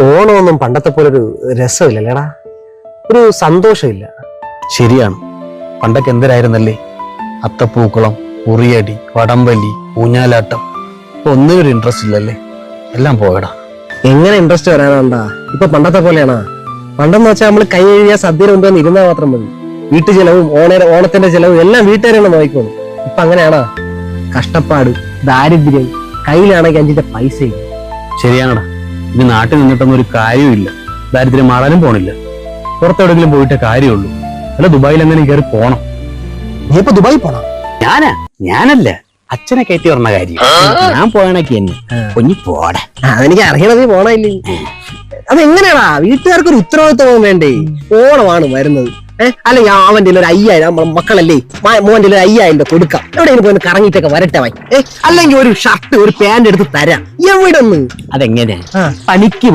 ഓണമൊന്നും പണ്ടത്തെ പോലെ ഒരു രസമില്ലല്ലേടാ? ഒരു സന്തോഷമില്ല. ശരിയാണ്. പണ്ടൊക്കെ എന്തരായിരുന്നല്ലേ അത്തപ്പൂക്കളം ഉറിയടി വടംവലി ഊഞ്ഞാലാട്ടം. ഇപ്പൊ ഒന്നിനും ഒരു ഇൻട്രസ്റ്റ് ഇല്ലല്ലേ? എല്ലാം പോകടാ എങ്ങനെ ഇൻട്രസ്റ്റ് വരാനാണ്ടാ? ഇപ്പൊ പണ്ടത്തെ പോലെയാണാ. പണ്ടെന്ന് വെച്ചാൽ നമ്മൾ കൈ എഴുതിയ സദ്യയുടെ മുമ്പ് ഇരുന്നാൽ മാത്രം മതി. വീട്ടു ചെലവും ഓണ ഓണത്തിന്റെ ചെലവും എല്ലാം വീട്ടുകാരാണ് നോക്കിക്കോളും. ഇപ്പൊ അങ്ങനെയാണാ. കഷ്ടപ്പാട് ദാരിദ്ര്യം കയ്യിലാണെങ്കിൽ അഞ്ചിന്റെ പൈസയും. ശരിയാണടാ. ഇനി നാട്ടിൽ നിന്നിട്ടൊന്നും ഒരു കാര്യമില്ല ദാരിദ്ര്യം മാറാനും പോണില്ല. പുറത്തെവിടെങ്കിലും പോയിട്ട് കാര്യമുള്ളൂ. അല്ല ദുബായിൽ എങ്ങനെ കയറി പോണം? നീ ഇപ്പൊ ദുബായി പോണോ? ഞാനാ? ഞാനല്ല. അച്ഛനെ കയറ്റി പറഞ്ഞ കാര്യം. ഞാൻ പോയണക്ക് എന്നെ കുഞ്ഞി പോടെ. അതെനിക്ക് അറിയണത് പോണില്ലേ അത് അതെങ്ങനെയാടാ? വീട്ടുകാർക്ക് ഒരു ഉത്തരവാദിത്വം വേണ്ടേ? ഓണമാണ് വരുന്നത്. ഏഹ് അല്ലെങ്കിൽ അവന്റെ ഒരു അയ്യായിരം നമ്മളെ മക്കളല്ലേ? മോന്റെ ഒരു അയ്യായിരം രൂപ കൊടുക്കാം. എവിടെയെങ്കിലും പോയി കറങ്ങിട്ടൊക്കെ കറങ്ങിയിട്ടൊക്കെ വരട്ടെ വായി ഏഹ് അല്ലെങ്കിൽ ഒരു ഷർട്ട് ഒരു പാന്റ് എടുത്ത് തരാം. എവിടെ ഒന്ന് അതെങ്ങനെ. പണിക്ക് പോ